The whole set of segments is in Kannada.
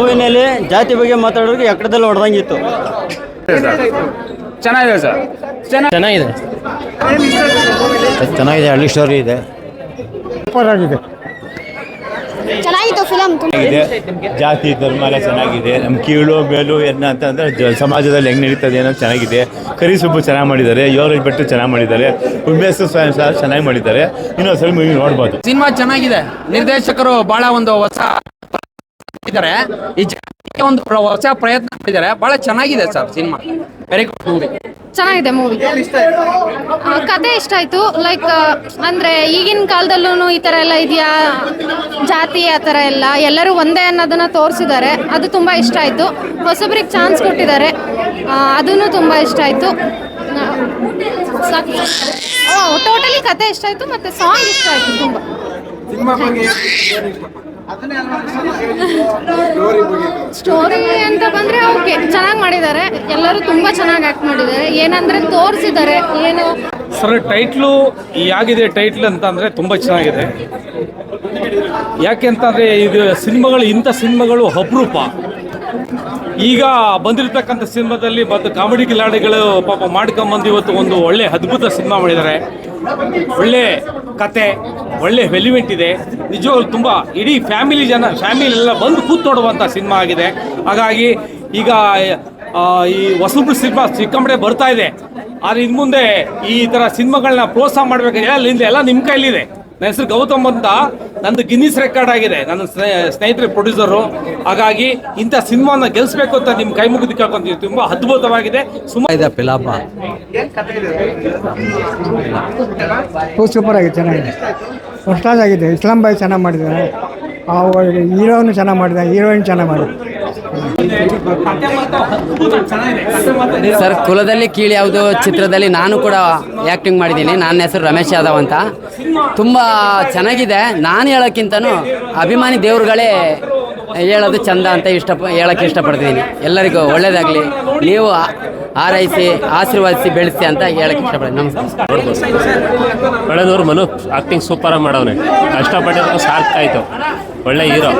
ಮೂವಿನಲ್ಲಿ ಜಾತಿ ಬಗ್ಗೆ ಮಾತಾಡೋರಿಗೆ ಎಕ್ಕಡದಲ್ಲಿ ಹೊಡೆದಂಗಿತ್ತು. ಚೆನ್ನಾಗಿದೆ ಸರ್. ಚೆನ್ನಾಗಿದೆ. ಚೆನ್ನಾಗಿದೆ ಹಳ್ಳಿ ಸ್ಟೋರಿ ಇದೆ. ಚೆನ್ನಾಗಿದೆ ಫಿಲಮ್ ತುಂಬ. ಇದೆ ಜಾತಿ ಧರ್ಮ ಎಲ್ಲ ಚೆನ್ನಾಗಿದೆ. ನಮ್ಮ ಕೀಳು ಮೇಲು ಎನ್ನ ಅಂತಂದ್ರೆ ಜ- ಸಮಾಜದಲ್ಲಿ ಹೆಂಗೆ ನಡೀತದೆ ಅನ್ನೋದು ಚೆನ್ನಾಗಿದೆ. ಕರಿ ಸುಬ್ಬು ಚೆನ್ನಾಗಿ ಮಾಡಿದ್ದಾರೆ. ಯೋಗರಾಜ್ ಬೆಟ್ಟು ಚೆನ್ನಾಗಿ ಮಾಡಿದ್ದಾರೆ. ಉಮೇಶ್ ಸ್ವಾಮಿ ಸಹ ಚೆನ್ನಾಗಿ ಮಾಡಿದ್ದಾರೆ. ಇನ್ನೊಂದ್ಸಲ ಮೂವಿ ನೋಡ್ಬೋದು. ಸಿನಿಮಾ ಚೆನ್ನಾಗಿದೆ. ನಿರ್ದೇಶಕರು ಬಹಳ ಒಂದು ಹೊಸ ಇದ್ದಾರೆ. ಈ ಜನಕ್ಕೆ ಒಂದು ಹೊಸ ಪ್ರಯತ್ನ ಮಾಡಿದ್ದಾರೆ. ಬಹಳ ಚೆನ್ನಾಗಿದೆ sir cinema. Very good movie ಚೆನ್ನಾಗಿದೆ ಮೂವಿ ಕತೆ ಇಷ್ಟ ಆಯ್ತು ಲೈಕ್ ಅಂದ್ರೆ ಈಗಿನ ಕಾಲದಲ್ಲೂ ಈ ತರ ಎಲ್ಲ ಇದೆಯಾ? ಜಾತಿ ಆ ತರ ಎಲ್ಲ. ಎಲ್ಲರೂ ಒಂದೇ ಅನ್ನೋದನ್ನ ತೋರಿಸಿದ್ದಾರೆ. ಅದು ತುಂಬಾ ಇಷ್ಟ ಆಯ್ತು. ಹೊಸಬ್ರಿಗೆ ಚಾನ್ಸ್ ಕೊಟ್ಟಿದ್ದಾರೆ. ಅದೂ ತುಂಬಾ ಇಷ್ಟ ಆಯ್ತು. ಟೋಟಲಿ ಕತೆ ಇಷ್ಟ ಆಯ್ತು ಮತ್ತೆ ಸಾಂಗ್ ಇಷ್ಟ ಆಯ್ತು ತುಂಬಾ. ಸ್ಟೋರಿ ಅಂತ ಬಂದ್ರೆ ಓಕೆ ಚೆನ್ನಾಗಿ ಮಾಡಿದ್ದಾರೆ. ಎಲ್ಲರೂ ತುಂಬಾ ಚೆನ್ನಾಗಿ ಆಕ್ಟ್ ಮಾಡಿದ್ದಾರೆ. ಏನಂದ್ರೆ ತೋರಿಸಿದ್ದಾರೆ. ಏನು? ಸರ್ ಟೈಟ್ಲು ಯಾಗಿದೆ ಟೈಟ್ಲ್ ಅಂತ ಅಂದರೆ ತುಂಬ ಚೆನ್ನಾಗಿದೆ. ಯಾಕೆ ಅಂತಂದರೆ ಇದು ಸಿನಿಮಾಗಳು ಇಂಥ ಸಿನಿಮಾಗಳು ಅಪರೂಪ. ಈಗ ಬಂದಿರತಕ್ಕಂಥ ಸಿನಿಮಾದಲ್ಲಿ ಬಂದು ಕಾಮಿಡಿ ಕಿಲಾಡಿಗಳು ಪಾಪ ಮಾಡ್ಕೊಂಬಂದು ಇವತ್ತು ಒಂದು ಒಳ್ಳೆ ಅದ್ಭುತ ಸಿನಿಮಾ ಮಾಡಿದ್ದಾರೆ. ಒಳ್ಳೆ ಕತೆ, ಒಳ್ಳೆ ವೆಲಿಮೆಂಟ್ ಇದೆ. ನಿಜವಾಗ್ಲೂ ತುಂಬ ಇಡೀ ಫ್ಯಾಮಿಲಿ ಜನ ಫ್ಯಾಮಿಲಿ ಎಲ್ಲ ಬಂದು ಕೂತ್ ನೋಡುವಂಥ ಸಿನಿಮಾ ಆಗಿದೆ. ಹಾಗಾಗಿ ಈಗ ಈ ಹೊಸಬ್ರು ಸಿನಿಮಾ ಸಿಕ್ಕಂಬಡೆ ಬರ್ತಾ ಇದೆ. ಆದರೆ ಇನ್ನು ಮುಂದೆ ಈ ಥರ ಸಿನಿಮಾಗಳನ್ನ ಪ್ರೋತ್ಸಾಹ ಮಾಡಬೇಕಾದ್ರೆ ಎಲ್ಲ ಎಲ್ಲ ನಿಮ್ಮ ಕೈಲಿದೆ ನನ್ನ ಹೆಸರು ಗೌತಮ್ ಅಂತ. ನಂದು ಗಿನ್ನಿಸ್ ರೆಕಾರ್ಡ್ ಆಗಿದೆ. ನನ್ನ ಸ್ನೇಹಿತರೆ ಸ್ನೇಹಿತರ ಪ್ರೊಡ್ಯೂಸರು ಹಾಗಾಗಿ ಇಂಥ ಸಿನಿಮಾನ ಗೆಲ್ಲಿಸ್ಬೇಕು ಅಂತ ನಿಮ್ಮ ಕೈ ಮುಗಿದು ಕೇಳ್ಕೊಂತೀವಿ. ತುಂಬ ಅದ್ಭುತವಾಗಿದೆ. ಸುಮಾರು ಇದೆ ಪಿಲಾಪ. ಸೂಪರ್ ಆಗಿದೆ ಚೆನ್ನಾಗಿದೆ. ಫಸ್ಟ್ ಕ್ಲಾಸ್ ಆಗಿದೆ. ಇಸ್ಲಾಂ ಬಾಯ್ ಚೆನ್ನಾಗಿ ಮಾಡಿದ್ದಾರೆ. ಹೀರೋನು ಚೆನ್ನಾಗಿ ಮಾಡಿದ ಹೀರೋಯಿನ್ ಚೆನ್ನಾಗಿ ಮಾಡಿದ ಸರ್, ಕುಲದಲ್ಲಿ ಕೀಳಿ ಯಾವುದು ಚಿತ್ರದಲ್ಲಿ ನಾನು ಕೂಡ ಆ್ಯಕ್ಟಿಂಗ್ ಮಾಡಿದ್ದೀನಿ. ನನ್ನ ಹೆಸರು ರಮೇಶ್ ಯಾದವ್ ಅಂತ. ತುಂಬ ಚೆನ್ನಾಗಿದೆ. ನಾನು ಹೇಳೋಕ್ಕಿಂತನೂ ಅಭಿಮಾನಿ ದೇವ್ರುಗಳೇ ಹೇಳೋದು ಚಂದ ಅಂತ ಇಷ್ಟ ಹೇಳೋಕ್ಕೆ ಇಷ್ಟಪಡ್ತಿದ್ದೀನಿ. ಎಲ್ಲರಿಗೂ ಒಳ್ಳೇದಾಗಲಿ. ನೀವು ಆರೈಸಿ ಆಶೀರ್ವಾದಿಸಿ, ಬೆಳೆಸಿ ಅಂತ ಹೇಳಕ್ಕೆ ಇಷ್ಟಪಡ್ತೀನಿ. ನಮಸ್ಕಾರ. ಬೆಳೆದವ್ರು ಮನು ಆಕ್ಟಿಂಗ್ ಸೂಪರ್ ಆಗಿ ಮಾಡವನೆ. ಕಷ್ಟಪಟ್ಟಿದ್ದಕ್ಕೂ ಸಾರ್ಥಕ ಆಯ್ತು. ಒಳ್ಳೆ ಹೀರೋ.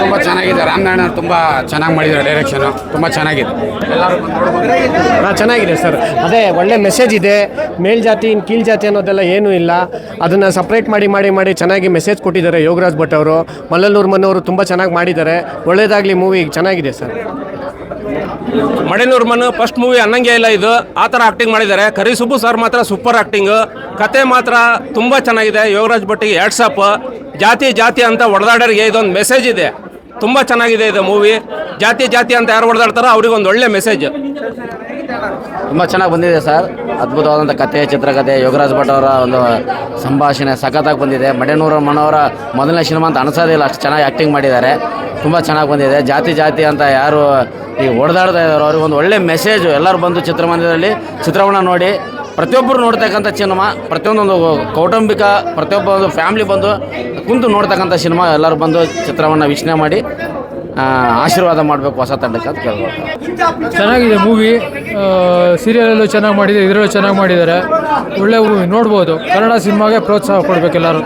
ತುಂಬ ಚೆನ್ನಾಗಿದೆ. ರಾಮನಾರಾಯಣ ತುಂಬ ಚೆನ್ನಾಗಿ ಮಾಡಿದ್ದಾರೆ ಡೈರೆಕ್ಷನ್ ತುಂಬ ಚೆನ್ನಾಗಿದೆ. ಎಲ್ಲರೂ ಚೆನ್ನಾಗಿದೆ ಸರ್. ಅದೇ ಒಳ್ಳೆ ಮೆಸೇಜ್ ಇದೆ. ಮೇಲ್ಜಾತಿ ಇನ್ನು ಕೀಳ್ ಜಾತಿ ಅನ್ನೋದೆಲ್ಲ ಏನೂ ಇಲ್ಲ. ಅದನ್ನು ಸಪ್ರೇಟ್ ಮಾಡಿ ಮಾಡಿ ಮಾಡಿ ಚೆನ್ನಾಗಿ ಮೆಸೇಜ್ ಕೊಟ್ಟಿದ್ದಾರೆ ಯೋಗರಾಜ್ ಭಟ್ ಅವರು. ಮಲ್ಲಲ್ಲೂರು ಮನೋರು ತುಂಬ ಚೆನ್ನಾಗಿ ಮಾಡಿದ್ದಾರೆ. ಒಳ್ಳೇದಾಗಲಿ ಮೂವಿ ಚೆನ್ನಾಗಿದೆ sir. Madenur Manu first movie ಅನ್ನಂಗೆ ಇಲ್ಲ ಇದು. ಆ ಥರ ಆಕ್ಟಿಂಗ್ ಮಾಡಿದ್ದಾರೆ. ಕರಿಸುಬ್ಬು ಸರ್ ಮಾತ್ರ ಸೂಪರ್ ಆಕ್ಟಿಂಗ್ ಕತೆ ಮಾತ್ರ ತುಂಬ ಚೆನ್ನಾಗಿದೆ. ಯೋಗರಾಜ್ ಭಟ್ಟಿಗೆ ಅಪ್ ಜಾತಿ ಜಾತಿ ಅಂತ ಹೊಡೆದಾಡೋರಿಗೆ ಇದೊಂದು ಮೆಸೇಜ್ ಇದೆ. ತುಂಬ ಚೆನ್ನಾಗಿದೆ ಇದು ಮೂವಿ ಜಾತಿ ಜಾತಿ ಅಂತ ಯಾರು ಹೊಡೆದಾಡ್ತಾರೋ ಅವ್ರಿಗೊಂದು ಒಳ್ಳೆ ಮೆಸೇಜ್ ತುಂಬ ಚೆನ್ನಾಗಿ ಬಂದಿದೆ ಸರ್. ಅದ್ಭುತವಾದಂಥ ಕತೆ, ಚಿತ್ರಕತೆ, ಯೋಗರಾಜ್ ಭಟ್ ಅವರ ಒಂದು ಸಂಭಾಷಣೆ ಸಖತ್ತಾಗಿ ಬಂದಿದೆ. ಮಡೆನೂರ ಮನೋರ ಮೊದಲನೇ ಸಿನಿಮಾ ಅಂತ ಅನಿಸೋದಿಲ್ಲ ಅಷ್ಟು ಚೆನ್ನಾಗಿ ಆ್ಯಕ್ಟಿಂಗ್ ಮಾಡಿದ್ದಾರೆ. ತುಂಬ ಚೆನ್ನಾಗಿ ಬಂದಿದೆ. ಜಾತಿ ಜಾತಿ ಅಂತ ಯಾರು ಈ ಹೊಡೆದಾಡ್ತಾ ಇದ್ದಾರೋ ಅವ್ರಿಗೊಂದು ಒಳ್ಳೆ ಮೆಸೇಜು ಎಲ್ಲರೂ ಬಂದು ಚಿತ್ರಮಂದಿರದಲ್ಲಿ ಚಿತ್ರವನ್ನು ನೋಡಿ ಪ್ರತಿಯೊಬ್ಬರು ನೋಡ್ತಕ್ಕಂಥ ಸಿನಿಮಾ ಪ್ರತಿಯೊಂದೊಂದು ಕೌಟುಂಬಿಕ ಪ್ರತಿಯೊಬ್ಬ ಒಂದು ಫ್ಯಾಮ್ಲಿ ಬಂದು ಕುಂತು ನೋಡ್ತಕ್ಕಂಥ ಸಿನಿಮಾ ಎಲ್ಲರೂ ಬಂದು ಚಿತ್ರವನ್ನು ವೀಕ್ಷಣೆ ಮಾಡಿ ಆಶೀರ್ವಾದ ಮಾಡಬೇಕು ಹೊಸ ತಂಡಕ್ಕೆ ಅಂತ ಕೇಳ್ಬೋದು. ಚೆನ್ನಾಗಿದೆ ಮೂವಿ ಸೀರಿಯಲಲ್ಲೂ ಚೆನ್ನಾಗಿ ಮಾಡಿದೆ ಇದರಲ್ಲೂ ಚೆನ್ನಾಗಿ ಮಾಡಿದ್ದಾರೆ. ಒಳ್ಳೆ ಮೂವಿ ನೋಡ್ಬೋದು. ಕನ್ನಡ ಸಿನಿಮಾಗೆ ಪ್ರೋತ್ಸಾಹ ಕೊಡಬೇಕು ಎಲ್ಲರೂ.